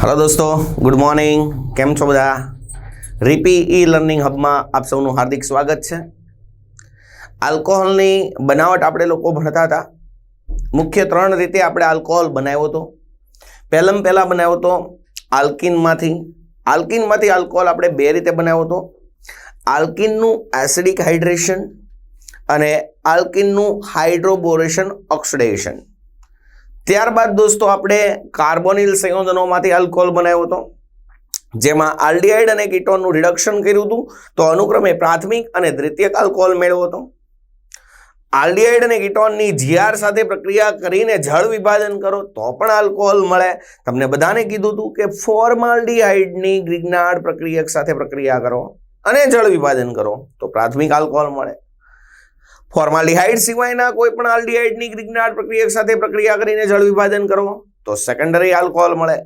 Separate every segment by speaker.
Speaker 1: Hello દોસ્તો good morning કેમ છો બધા? રીપી ઈ લર્નિંગ હબમાં આપ સૌનું હાર્દિક સ્વાગત છે. આલ્કોહોલની બનાવટ આપણે લોકો ભણતા હતા. મુખ્ય ત્રણ રીતે આપણે આલ્કોહોલ બનાવ્યો હતો. પહેલાં પહેલાં બનાવ્યો હતો આલ્કિનમાંથી. આલ્કિનમાંથી આલ્કોહોલ આપણે બે રીતે બનાવ્યો હતો. આલ્કિનનું એસિડિક હાઇડ્રેશન અને આલ્કિનનું હાઇડ્રોબોરેશન ઓક્સિડેશન. ત્યારબાદ દોસ્તો આપણે કાર્બોનિલ સંયોજનોમાંથી આલ્કોહોલ બનાવ્યો હતો. જેમાં આલ્ડિહાઇડ અને કીટોનનું રિડક્શન કર્યું હતું. તો અનુક્રમે પ્રાથમિક અને દ્વિતીયક આલ્કોહોલ મેળવ્યો હતો. આલ્ડિહાઇડ અને કીટોનની જીઆર સાથે પ્રક્રિયા કરીને જળ વિભાજન કરો તો પણ આલ્કોહોલ મળે. તમને બધાને કીધું હતું કે ફોર્માલ્ડિહાઇડની ગ્રિગ્નાર્ડ પ્રક્રિયક સાથે પ્રક્રિયા કરો અને જળ વિભાજન કરો તો પ્રાથમિક આલ્કોહોલ મળે. ફોર્માલિહાઇડ સિવાયના કોઈ પણ આલ્ડિહાઇડની ગ્રિગ્નાર્ડ પ્રક્રિયક સાથે પ્રક્રિયા કરીને જળ વિભાજન કરો, તો સેકન્ડરી આલ્કોહોલ મળે.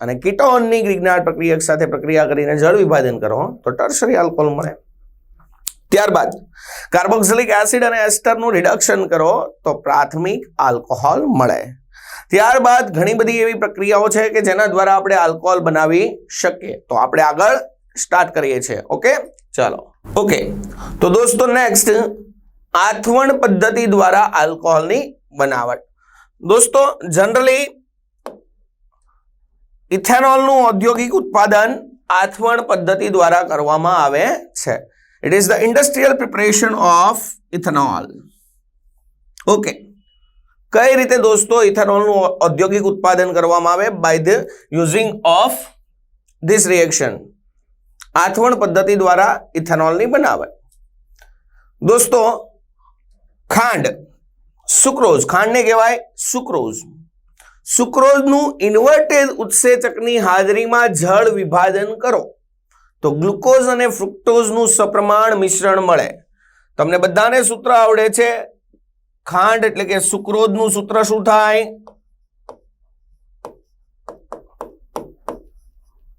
Speaker 1: અને કીટોનની ગ્રિગ્નાર્ડ પ્રક્રિયક સાથે પ્રક્રિયા કરીને જળ વિભાજન કરો, તો ટર્શરી આલ્કોહોલ મળે. ત્યારબાદ કાર્બોક્સિલિક એસિડ અને એસ્ટરનું રિડક્શન કરો, તો પ્રાથમિક આલ્કોહોલ મળે. ત્યારબાદ ઘણી બધી એવી પ્રક્રિયાઓ છે કે જેના દ્વારા આપણે આલ્કોહોલ બનાવી શકીએ. તો આપણે આગળ સ્ટાર્ટ કરીએ છીએ. ઓકે ચાલો. ઓકે તો દોસ્તો નેક્સ્ટ આથવણ પદ્ધતિ દ્વારા આલ્કોહોલની બનાવટ. દોસ્તો, જનરલી ઇથેનોલનું ઔદ્યોગિક ઉત્પાદન આથવણ પદ્ધતિ દ્વારા કરવામાં આવે છે. It is the industrial preparation of ethanol okay કઈ રીતે દોસ્તો ઇથેનોલનું ઔદ્યોગિક ઉત્પાદન કરવામાં આવે? By the using of this reaction આથવણ પદ્ધતિ દ્વારા ઇથેનોલની બનાવટ. દોસ્તો ખાંડ. સુક્રોઝ, ખાંડને કહેવાય સુક્રોઝ. સુક્રોઝનું ઇન્વર્ટેડ ઉત્સેચકની હાજરીમાં જળ વિભાજન કરો. તો ગ્લુકોઝ અને ફ્રુક્ટોઝનું સપ્રમાણ મિશ્રણ મળે. તમને બધાને સૂત્ર આવડે છે. ખાંડ એટલે કે સુક્રોઝનું સૂત્ર શું થાય?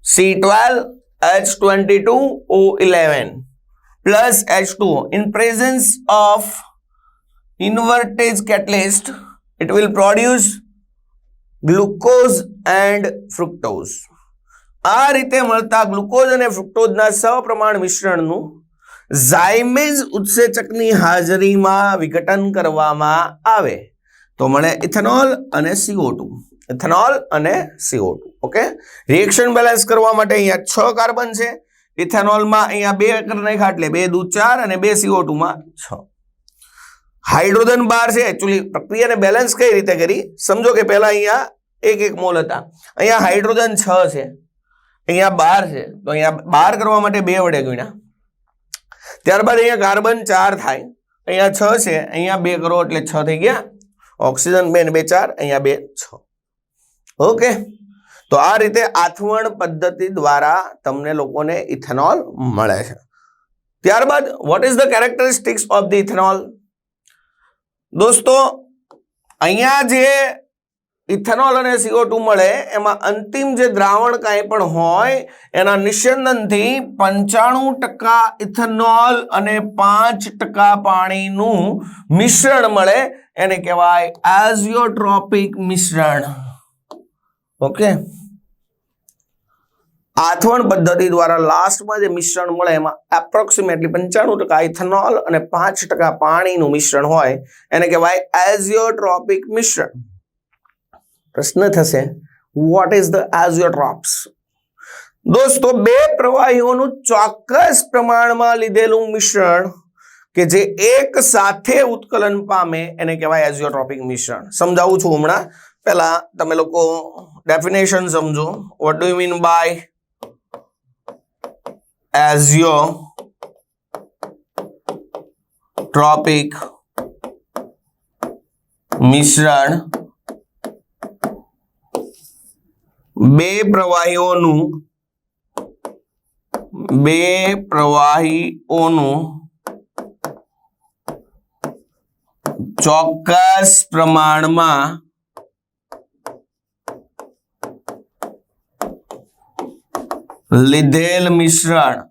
Speaker 1: C twelve H twenty two O eleven plus H2O. In presence of invertage catalyst, it will produce glucose and fructose. આ રીતે મળતા ગ્લુકોઝ અને ફ્રુક્ટોઝના સપ્રમાણ મિશ્રણનું ઝાયમેઝ ઉત્સેચકની હાજરીમાં વિઘટન કરવામાં આવે. તો મળે ઇથેનોલ અને સીઓ ઇથેનોલ અને સીઓ ઓકે? રિએક્શન બેલેન્સ કરવા માટે અહીંયા છ કાર્બન છે. ઇથેનોલમાં અહીંયા બે નાખ્યા એટલે બે દૂધ ચાર અને બે સીઓ ટુમાં છ. હાઇડ્રોજન બાર છે. એકચ્યુઅલી પ્રક્રિયાને બેલેન્સ કઈ રીતે કરી? સમજો કે પહેલા અહીંયા એક એક મોલ હતા. અહીંયા હાઇડ્રોજન છ છે. અહીંયા બાર છે. તો અહીંયા બાર કરવા માટે બે વડે ગુણ્યા. ત્યારબાદ અહીંયા કાર્બન ચાર થાય. અહીંયા છ છે. અહીંયા બે કરો એટલે છ થઈ ગયા. ઓક્સિજન બે ને બે ચાર, અહીંયા બે છ. ઓકે? તો આ રીતે આથવણ પદ્ધતિ દ્વારા તમને લોકોને ઇથેનોલ મળે છે. ત્યારબાદ what is the characteristics of the ethanol દોસ્તો, અહીંયા જે ઇથેનોલ અને સીઓ ટુ મળે, એમાં અંતિમ જે દ્રાવણ કાંઈ પણ હોય, એના નિસ્યંદનથી પંચાણું ટકા ઇથેનોલ અને પાંચ ટકા પાણીનું મિશ્રણ મળે. એને કહેવાય એઝિયોટ્રોપિક મિશ્રણ. ઓકે? આથવણ પદ્ધતિ દ્વારા લાસ્ટમાં જે મિશ્રણ મળે એમાં એપ્રોક્સિમેટલી પંચાણું ટકા ઇથેનોલ અને પાંચ ટકા પાણીનું મિશ્રણ હોય. એને કહેવાય એઝિયોટ્રોપિક મિશ્રણ. પ્રશ્ન થશે વોટ ઇઝ ધ એઝિયોટ્રોપ્સ દોસ્તો, બે પ્રવાહીઓનું ચોક્કસ પ્રમાણમાં લીધેલું મિશ્રણ કે જે એક સાથે ઉત્કલન પામે, એને કહેવાય એઝિયોટ્રોપિક મિશ્રણ. સમજાવું છું હમણાં? પહેલા તમે લોકો ડેફિનેશન સમજો. What do mean by azeotropic મિશ્રણ બે પ્રવાહીઓનું બે પ્રવાહીઓનું ચોક્કસ પ્રમાણમાં લીધેલ મિશ્રણ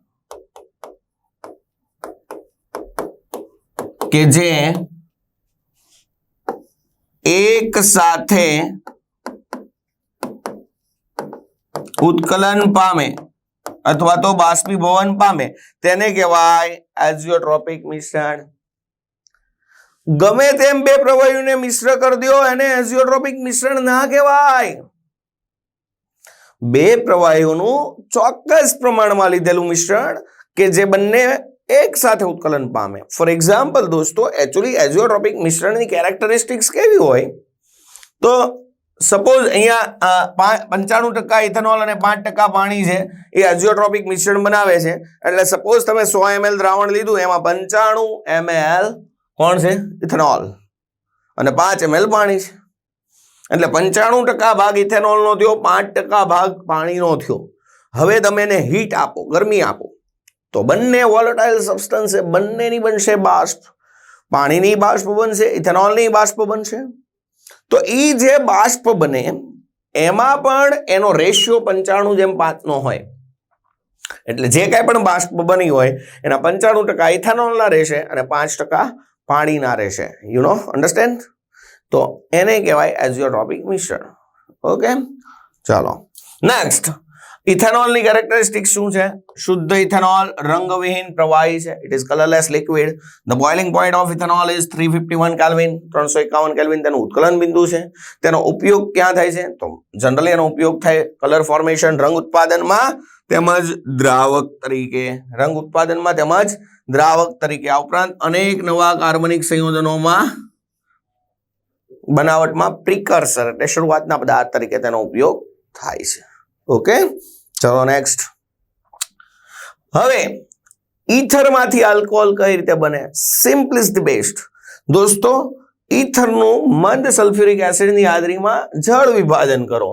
Speaker 1: કે જે એક સાથે ઉત્કલન પામે અથવા તો બાષ્પીભવન પામે. તેને કહેવાય એઝિયોટ્રોપિક મિશ્રણ. ગમે તેમ બે પ્રવાહીઓને મિશ્ર કરી દો, એને એઝિયોટ્રોપિક મિશ્રણ ના કહેવાય. બે પ્રવાહીઓનું ચોક્કસ પ્રમાણમાં લીધેલું મિશ્રણ કે જે બંને એક સાથે ઉત્કલન પામે. ફોર એક્ઝામ્પલ દોસ્તો એકચ્યુઅલી એઝિયોટ્રોપિક મિશ્રણની કેરેક્ટરિસ્ટિક્સ કેવી હોય? તો સપોઝ અહીંયા પંચાણું ટકા ઇથેનોલ અને પાંચ ટકા પાણી છે, એ એઝિયોટ્રોપિક મિશ્રણ બનાવે છે. એટલે સપોઝ તમે સો એમએલ દ્રાવણ લીધું, એમાં પંચાણું એમએલ કોણ છે? ઇથેનોલ. અને પાંચ એમએલ પાણી છે. એટલે પંચાણું ટકા ભાગ ઇથેનોલનો થયો, પાંચ ટકા ભાગ પાણીનો થયો. હવે તમે એને હીટ આપો, ગરમી આપો. તો બંને વોલેટાઇલ સબસ્ટન્સ છે બંનેની બનશે બાષ્પ. પાણીની બાષ્પ બનશે, ઇથેનોલની બાષ્પ બનશે. તો એ જે બાષ્પ બને, એમાં પણ એનો રેશિયો પંચાણું જેમ પાંચનો હોય. એટલે જે કાંઈ પણ બાષ્પ બની હોય, એના પંચાણું ટકા ઇથેનોલના રહેશે અને પાંચ ટકા પાણીના રહેશે. યુ નો અન્ડરસ્ટેન્ડ તો એને કહેવાય એઝિયોટ્રોપિક મિશ્રણ ઓકે ચાલો નેક્સ્ટ ઇથેનોલની કેરેક્ટરિસ્ટિક શું છે? શુદ્ધ ઇથેનોલ રંગવિહીન પ્રવાહી છે. It is colourless liquid the boiling point of ethanol is three fifty one kelvin ત્રણસો એકાવન કેલ્વિન તેનું ઉત્કલન બિંદુ છે. તેનો ઉપયોગ ક્યાં થાય છે? તો જનરલી એનો ઉપયોગ થાય કલર ફોર્મેશન રંગ ઉત્પાદનમાં તેમજ દ્રાવક તરીકે. રંગ ઉત્પાદનમાં તેમજ દ્રાવક તરીકે. આ ઉપરાંત અનેક નવા કાર્બનિક સંયોજનોમાં બનાવટમાં પ્રિકર્સર એટલે શરૂઆતના પદાર્થ તરીકે તેનો ઉપયોગ થાય છે. ઓકે ચલો નેક્સ્ટ હવે, ઈથરમાંથી આલ્કોહોલ કઈ રીતે બને? સિમ્પલિસ્ટ બેસ્ટ દોસ્તો, ઈથરનું મંદ સલ્ફ્યુરિક એસિડની હાજરીમાં જળ વિભાજન કરો.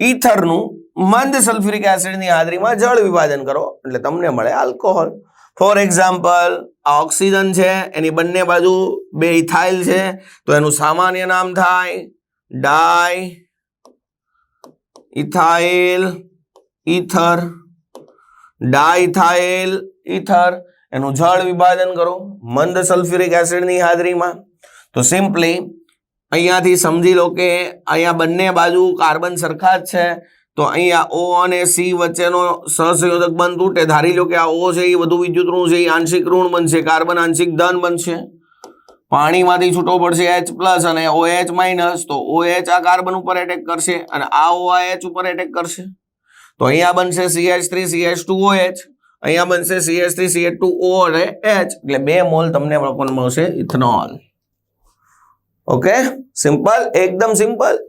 Speaker 1: ઈથરનું મંદ સલ્ફ્યુરિક એસિડની હાજરીમાં જળ વિભાજન કરો. એટલે તમને મળે આલ્કોહોલ ફોર એક્ઝામ્પલ આ ઓક્સિજન છે, એની બંને બાજુ બે ઇથાઇલ છે, તો એનું સામાન્ય નામ થાય di ethyl ether. Diethyl ether, એનું જળ વિભાજન કરો, મંદ સલ્ફ્યુરિક એસિડની હાજરીમાં. તો સિમ્પલી, અહીંયાથી સમજી લો કે અહીંયા બંને બાજુ કાર્બન સરખા જ છે તો અહીંયા ઓ અને સી વચ્ચેનો સહસંયોજક બંધ તૂટે. ધારી લો કે આ ઓ છે, એ વધુ વિદ્યુત ઋણ છે, એ આંશિક ઋણ બનશે, કાર્બન આંશિક ધન બનશે. પાણીમાંથી છૂટો પડશે એચ પ્લસ અને ઓ એચ માઇનસ તો ઓ એચ આ કાર્બન ઉપર એટેક કરશે અને આ ઓ આ એચ ઉપર એટેક કરશે. તો અહીંયા બનશે C H three C H two O H અહીંયા બનશે C H three C H two O અને એચ એટલે બે મોલ તમને લોકોને મળશે ઇથનોલ. ઓકે? સિમ્પલ? એકદમ સિમ્પલ?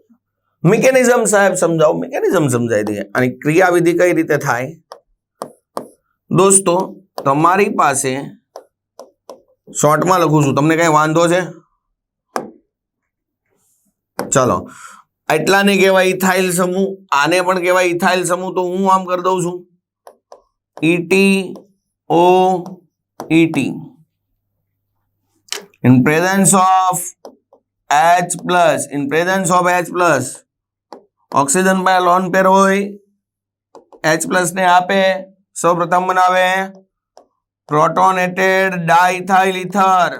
Speaker 1: મિકેનિઝમ સાહેબ સમજાવો, મિકેનિઝમ સમજાવી દઈએ. અને ક્રિયાવિધિ કઈ રીતે થાય? દોસ્તો, તમારી પાસે શોર્ટમાં લખું છું. તમને કઈ વાંધો છે? ચલો. એટલાને કહેવાય ઇથાઇલ સમૂહ, આને પણ કહેવાય ઇથાઇલ સમૂહ. તો હું આમ કરી દઉં છું. ET O ET in presence of H plus. In presence of H plus. Oxygen પાસે લોન પેર હોય એચ plus ને આપે સૌ પ્રથમ બનાવે પ્રોટોનેટેડ ડાઇથાઇલ ઇથર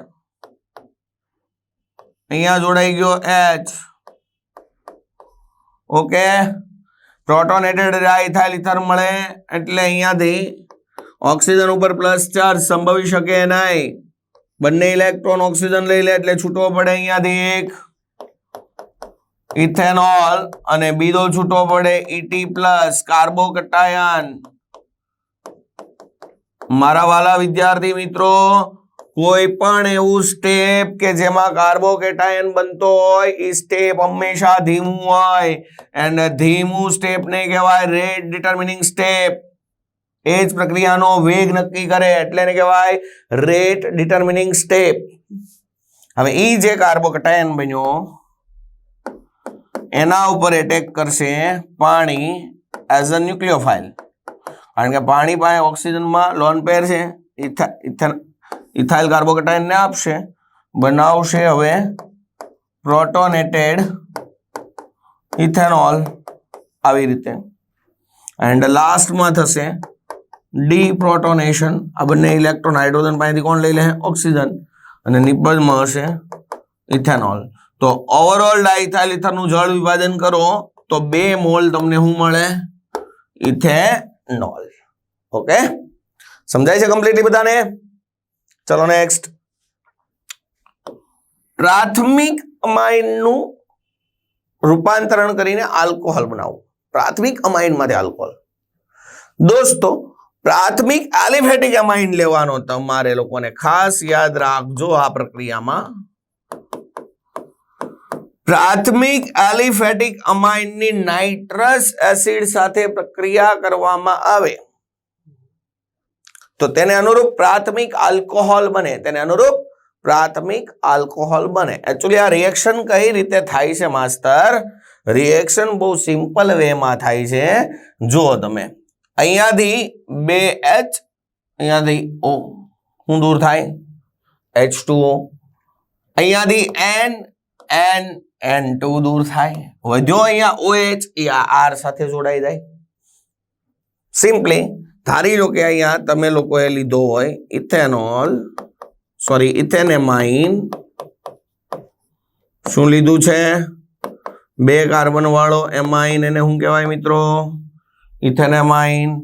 Speaker 1: અહીંયા જોડાઈ ગયો H okay protonated diethyl ether મળે, એટલે અહીંયાથી ઓક્સિજન ઉપર પ્લસ ચાર્જ સંભવી શકે નહીં. બંને ઇલેક્ટ્રોન ઓક્સિજન લઈ લે, એટલે છૂટો પડે અહીંયાથી એક. ઇથેનોલ અને બીજો છૂટો પડે ઇટી પ્લસ કાર્બોકટાયન. મારા વાલા વિદ્યાર્થી મિત્રો, કોઈ પણ એવું સ્ટેપ કે જેમાં કાર્બોકેટાયન બનતો હોય એ સ્ટેપ હંમેશા ધીમું હોય. એન્ડ ધીમું સ્ટેપને કહેવાય રેટ ડિટર્મિનિંગ સ્ટેપ એ જ પ્રક્રિયાનો વેગ નક્કી કરે, એટલે એને કહેવાય રેટ ડિટર્મિનિંગ સ્ટેપ હવે એ જે કાર્બોકેટાયન બન્યો એના ઉપર એટેક કરશે પાણી એઝ અ ન્યુક્લિયોફાઇલ કારણ કે પાણી પાસે ઓક્સિજનમાં લોન પેર છે ઇથાઇલ કાર્બોકેટાઇનને આપશે. બનાવશે હવે પ્રોટોનેટેડ ઇથેનોલ આવી રીતે. એન્ડ લાસ્ટમાં થશે ડીપ્રોટોનેશન આ બંને ઇલેક્ટ્રોન હાઇડ્રોજન પાસેથી કોણ લઈ લે? ઓક્સિજન. અને નિપજમાં હશે ઇથેનોલ. તો ઓવરઓલ ડાઇથાઇલિથરનું જળ વિભાજન કરો, તો બે મોલ તમને શું મળે? ઇથેનોલ. ઓકે? સમજાય છે કમ્પ્લીટલી બધાને? ચલો નેક્સ્ટ પ્રાથમિક અમાઇનનું રૂપાંતરણ કરીને આલ્કોહોલ બનાવવું પ્રાથમિક અમાઇન માટે આલ્કોહોલ દોસ્તો, પ્રાથમિક એલિફેટિક અમાઇન લેવાનો તમારે લોકોને ખાસ યાદ રાખજો આ પ્રક્રિયામાં. પ્રાથમિક એલિફેટિક અમાઇનની નાઇટ્રસ એસિડ સાથે પ્રક્રિયા કરવામાં આવે. તો તેને અનુરૂપ પ્રાથમિક આલ્કોહોલ બને. તેને અનુરૂપ પ્રાથમિક આલ્કોહોલ બને. એકચ્યુઅલી આ રિએક્શન કઈ રીતે થાય છે માસ્તર? રિએક્શન બહુ સિમ્પલ વેમાં થાય છે. જુઓ તમે. અહીંયાથી બે એચ અહીંયાથી ઓ હું દૂર થાય? એચ ટુ અહીંયાથી એન એન એન ટુ દૂર થાય. વધ્યો અહીંયા ઓએચ એ આર સાથે જોડાઈ જાય. સિમ્પલી ધારી લો કે અહીંયા તમે લોકોએ લીધો હોય ઇથેનોલ સોરી ઇથેનેમાઇન. શું લીધું છે? બે કાર્બન વાળો એમાઇન એને શું કહેવાય મિત્રો? ઇથેનેમાઇન.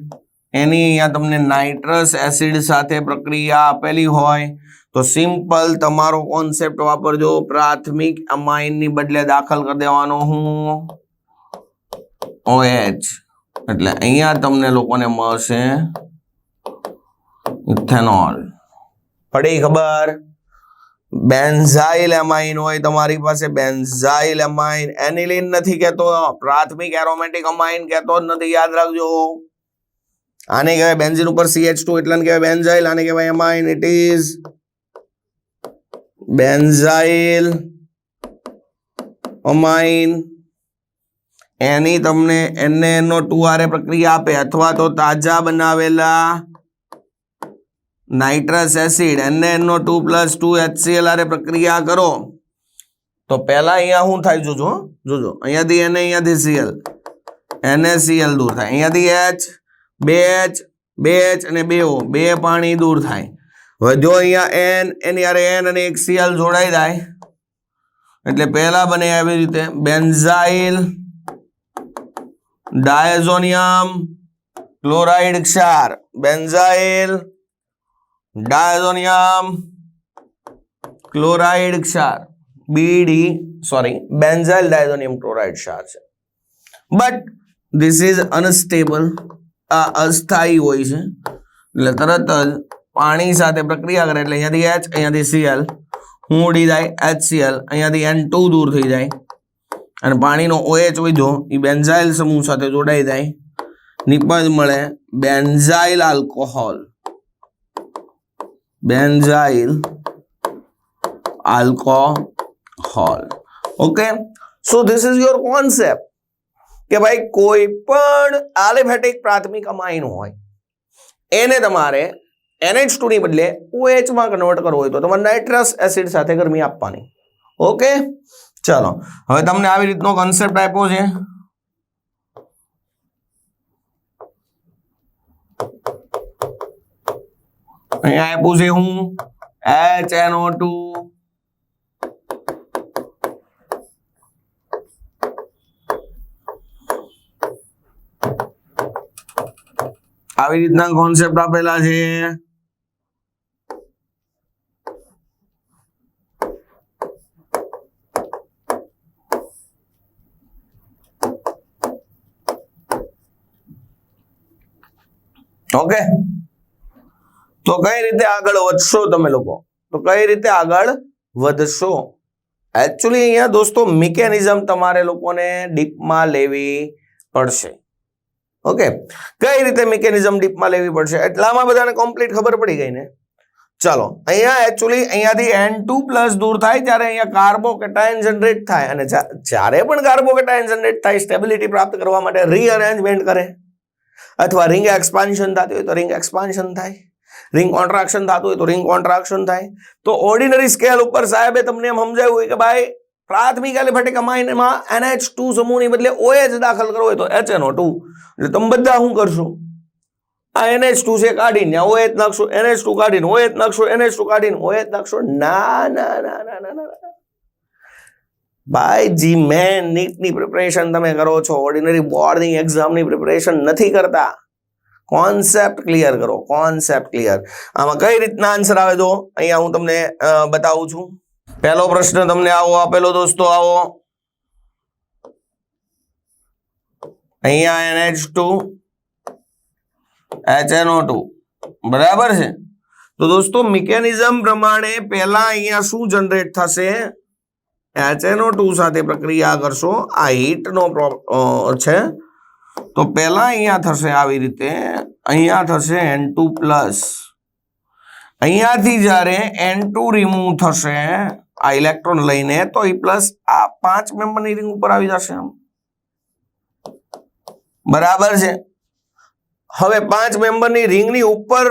Speaker 1: એની અહીંયા તમને નાઇટ્રસ એસિડ સાથે પ્રક્રિયા આપેલી હોય. તો સિમ્પલ તમારો કોન્સેપ્ટ વાપરજો. પ્રાથમિક અમાઇનની બદલે દાખલ કરી દેવાનો હું. ઓએચ એટલે અહીંયા તમને લોકોને મળશે ઇથેનોલ પડી ખબર? બેન્ઝાઇલ એમાઇન હોય તમારી પાસે. બેન્ઝાઇલ એમાઇન એનિલિન નથી કહેતો. પ્રાથમિક એરોમેટિક અમાઇન કહેતો જ નથી. યાદ રાખજો. આને કહેવાય બેન્ઝિન ઉપર સીએચ ટુ એટલે કહેવાય બેન્ઝાઇલ આને કહેવાય amine it is benzyl, amine. એની તમને એને એનો ટુ આરે પ્રક્રિયા આપે અથવા તો તાજા બનાવેલા નાઇટ્રસ એસિડ, એને એનો ટુ પ્લસ ટુ એચસીએલ આરે પ્રક્રિયા કરો. તો પહેલાં અહીંયા શું થાય જોજો જોજો. અહીંયાથી એને અહીંયાથી સીએલ એનએસીએલ દૂર થાય. અહીંયાથી એચ, બે એચ બે એચ અને બે ઓ, બે પાણી દૂર થાય. હવે જો અહીંયા એન એની યારે એન અને એક સીએલ જોડાઈ જાય, એટલે પહેલા બને આવી રીતે બેન્ઝાઇલ ડાયઝોનિયમ ક્લોરાઇડ ક્ષાર. બેન્ઝાઇલ ડાયઝોનિયમ ક્લોરાઇડ ક્ષાર. બીડી સોરી બેન્ઝાઇલ ડાયઝોનિયમ ક્લોરાઇડ ક્ષાર છે. બટ ધીસ ઇઝ અનસ્ટેબલ આ અસ્થાયી હોય છે. એટલે તરત જ પાણી સાથે પ્રક્રિયા કરે એટલે અહીંયાથી એચ અહીંયાથી સીએલ હું ઉડી જાય એચ સીએલ અહીંયાથી એન ટુ દૂર થઈ જાય. અને પાણીનો ઓએચ વધ્યો એ બેન્ઝાઇલ સમૂહ સાથે જોડાઈ જાય. નિપજ મળે benzyl alcohol benzyl alcohol okay so this is your concept કે ભાઈ કોઈ પણ એલિફેટિક પ્રાથમિક અમાઇન હોય, એને તમારે એનએચ ટુની બદલે ઓએચમાં કન્વર્ટ કરવો હોય તો તમારે નાઇટ્રસ એસિડ સાથે ગરમી આપવાની. ઓકે ચાલો. હવે તમને આવી રીતનો કોન્સેપ્ટ આપ્યો છે. અહીંયા આપ્યું છે હું એચ એનઓ ટુ. આવી રીતના કોન્સેપ્ટ આપેલા છે. ઓકે તો કઈ રીતે આગળ વધશો તમે લોકો? તો કઈ રીતે આગળ વધશો? એકચ્યુઅલી અહીંયા દોસ્તો મિકેનિઝમ તમારે લોકોને ડીપમાં લેવી પડશે. ઓકે કઈ રીતે મિકેનિઝમ ડીપમાં લેવી પડશે? એટલામાં બધાને કમ્પ્લીટ ખબર પડી ગઈ ને? ચાલો, અહીંયા એકચ્યુઅલી અહીંયાથી એન ટુ પ્લસ દૂર થાય ત્યારે અહીંયા કાર્બોકેટાયન જનરેટ થાય. અને જ્યારે પણ કાર્બોકેટાયન જનરેટ થાય સ્ટેબિલિટી પ્રાપ્ત કરવા માટે રીઅરેન્જમેન્ટ કરે. અથવા રિંગ એક્સપાન્શન થતું હોય તો રિંગ એક્સપાન્શન થાય. રિંગ કોન્ટ્રાક્શન થતું હોય તો રિંગ કોન્ટ્રાક્શન થાય. તો ઓર્ડિનરી સ્કેલ ઉપર સાહેબે તમને એમ સમજાવ્યું કે ભાઈ, પ્રાથમિક એલિફેટિક અમાઇનમાં એનએચ ટુ સમૂહની બદલે ઓએચ દાખલ કરવો હોય તો એચ એચએનઓ ટુ એટલે તમે બધા શું કરશો? આ એનએચ ટુ છે કાઢીને ઓએચ નાખશો એનએચ ટુ કાઢીને ઓએચ નાખશો એનએચ ટુ કાઢીને ઓએચ નાખશો. ના ના ના ના ના ના. જી મેન નીટની પ્રિપરેશન તમે કરો છો. ઓર્ડિનરી બોર્ડની એક્ઝામની પ્રિપરેશન નથી કરતા. કોન્સેપ્ટ ક્લિયર કરો કોન્સેપ્ટ ક્લિયર આમાં કઈ રીતના આન્સર આવે તો? અહીંયા હું તમને અ, બતાવું છું. પહેલો પ્રશ્ન તમને આવો આપેલો દોસ્તો આવો. અહીંયા NH2 ટુ ટુ બરાબર છે? તો દોસ્તો મિકેનિઝમ પ્રમાણે પહેલા અહીંયા શું જનરેટ થશે? HNO2 સાથે પ્રક્રિયા કરશો, આ હીટનો છે. તો પહેલા અહીંયા થશે આવી રીતે, અહીંયા થશે N2 પ્લસ અહીંયાથી જ્યારે N2 રિમૂવ થશે, આ ઇલેક્ટ્રોન લઈને, તો એ પ્લસ આ પાંચ મેમ્બરની રિંગ ઉપર આવી જશે આમ. બરાબર છે? હવે પાંચ મેમ્બરની રિંગની ઉપર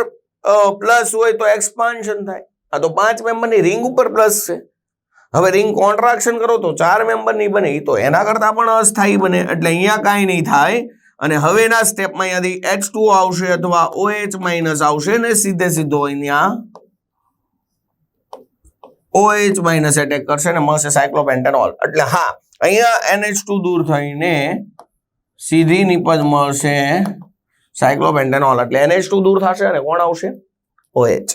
Speaker 1: પ્લસ હોય તો એક્સપાન્શન થાય. આ તો પાંચ મેમ્બરની રિંગ ઉપર પ્લસ છે. હવે રિંગ કોન્ટ્રાક્શન કરો તો ચાર મેમ્બરની બને તો એના કરતાં પણ અસ્થાયી બને. એટલે અહીંયા કાંઈ નહીં થાય. અને હવેના સ્ટેપમાં અહીંયાથી એચ ટુ આવશે અથવા OH માઇનસ આવશે ને સીધે સીધો અહીંયા OH માઇનસ એટેક કરશે ને મળશે સાયક્લોપેન્ટેનોલ એટલે હા, અહીંયા NH2 દૂર થઈને સીધી નિપજ મળશે સાયક્લોપેન્ટેનોલ એટલે NH2 દૂર થશે અને કોણ આવશે? ઓએચ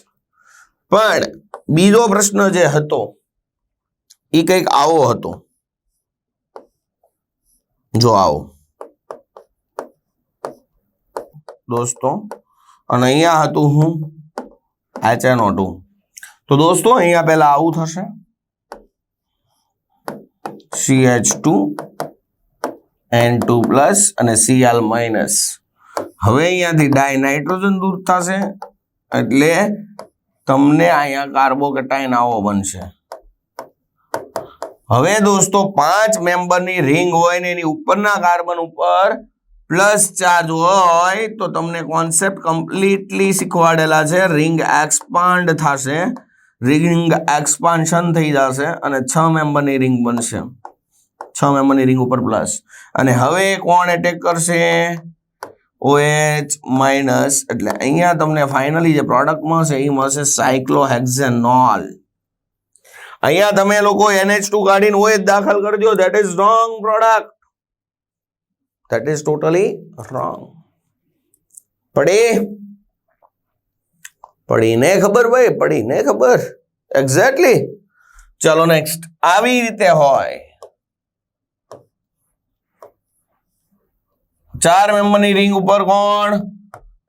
Speaker 1: પણ બીજો પ્રશ્ન જે હતો એ કંઈક આવો હતો. જો આવો. દોસ્તો, અને અહીંયા હતું હું HNO2 તો દોસ્તો, અહીંયા પહેલા આવું થશે. CH2 N2 પ્લસ અને Cl માઇનસ હવે અહીંયાથી ડાય નાઇટ્રોજન દૂર થશે, એટલે તમને અહીંયા કાર્બોકેટાઇન આવો બનશે. હવે દોસ્તો, પાંચ મેમ્બરની રિંગ હોય ને એની ઉપરના કાર્બન ઉપર પ્લસ ચાર્જ હોય, તો તમને કોન્સેપ્ટ કમ્પ્લીટલી શીખવાડેલા છે. રિંગ એક્સપાન્ડ થશે. રિંગ એક્સપાન્શન થઈ જશે અને છ મેમ્બરની રિંગ બનશે. છ મેમ્બરની રિંગ ઉપર પ્લસ અને હવે કોણ એટેક કરશે? ઓએચ માઇનસ એટલે અહીંયા તમને ફાઇનલી જે પ્રોડક્ટ મળશે, એ મળશે સાયક્લોહેક્ઝેનોલ અહીંયા તમે લોકો NH2 કાઢીને OH દાખલ કરજો. That is wrong product that is totally wrong પડી? પડીને ખબર ભાઈ, પડીને ખબર. એક્ઝેક્ટલી ચલો નેક્સ્ટ આવી રીતે હોય. ચાર મેમ્બરની રિંગ ઉપર કોણ?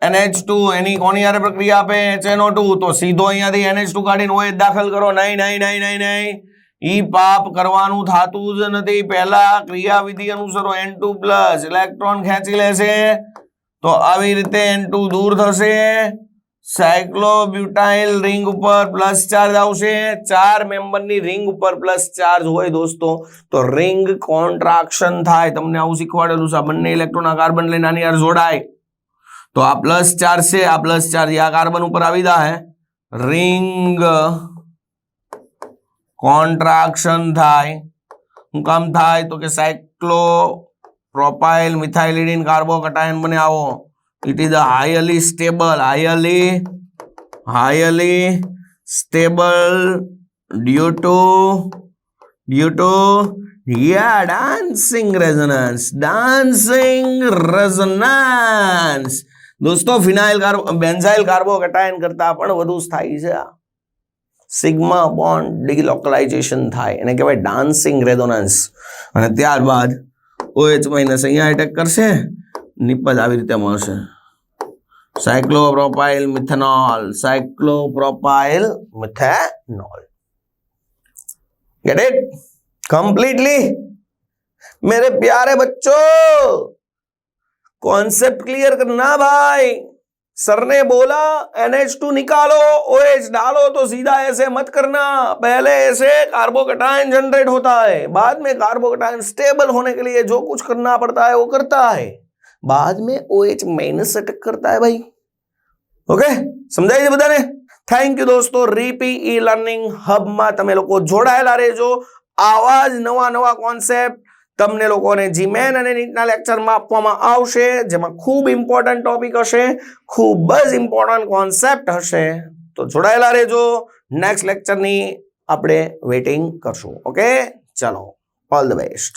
Speaker 1: NH2 એની કોની હારે પ્રક્રિયા આપે? HNO2 તો સીધો અહીંયાથી NH2 કાઢીને OH દાખલ કરો. નહીં નહીં નહીં નહીં નહીં. ઈ પાપ કરવાનું થાતું જ નથી. પહેલા ક્રિયાવિધિ અનુસરો N2 પ્લસ ઇલેક્ટ્રોન ખેંચી લેશે. તો આવી રીતે N2 દૂર થશે. સાયક્લોબ્યુટાઇલ રિંગ ઉપર પ્લસ ચાર્જ આવશે. ચાર મેમ્બરની રિંગ ઉપર પ્લસ ચાર્જ હોય દોસ્તો. તો રિંગ કોન્ટ્રાક્શન થાય. તમને આવું શીખવાડેલું છે. બંને ઇલેક્ટ્રોન કાર્બન લઈને આની યાર જોડાય. તો આ પ્લસ ચાર્જ છે આ પ્લસ ચાર્જ આ કાર્બન ઉપર આવી જાય રિંગ કોન્ટ્રાક્શન થાય શું કામ થાય તો કે સાયક્લો પ્રોપાઇલ મિથાઇલિડીન કાર્બોકેટાયન બને આવો it is a highly stable highly highly stable due to due to yeah dancing resonance dancing resonance દોસ્તો ફિનાઇલ કાર્બો બેન્ઝાઇલ કાર્બોકેટાયન કરતા પણ વધુ સ્થાયી છે સિગ્મા બોન્ડ ડિલોકલાઇઝેશન થાય. એને કહેવાય ડાન્સિંગ રેઝોનન્સ અને ત્યારબાદ OH ઓએચ માઇનસ અહીંયા એટેક કરશે. નિપજ આવી રીતે મળશે. Cyclopropyl methanol cyclopropyl methanol get it completely મેરે પ્યારે બચ્ચો कॉन्सेप्ट क्लियर करना भाई सर ने बोला NH2 निकालो OH डालो तो सीधा ऐसे मत करना पहले ऐसे कार्बोकेटाइन जनरेट होता है बाद में कार्बोकेटाइन स्टेबल होने के लिए जो कुछ करना पड़ता है वो करता है बाद में OH माइनस अटैक करता है भाई ઓકે સમજાય છે બધાને થેન્ક યુ દોસ્તો રીપી ઈ લર્નિંગ હબમાં તમે લોકો જોડાયેલા રહેજો આવા જ નવા નવા કોન્સેપ્ટ તમને લોકોને જીમેન અને નીટના લેક્ચરમાં આપવામાં આવશે, જેમાં ખૂબ ઇમ્પોર્ટન્ટ ટોપિક હશે, ખૂબ જ ઇમ્પોર્ટન્ટ કોન્સેપ્ટ હશે. તો જોડાયેલા રહેજો. નેક્સ્ટ લેક્ચરની આપણે વેઇટિંગ કરશું. ઓકે ચલો. All the best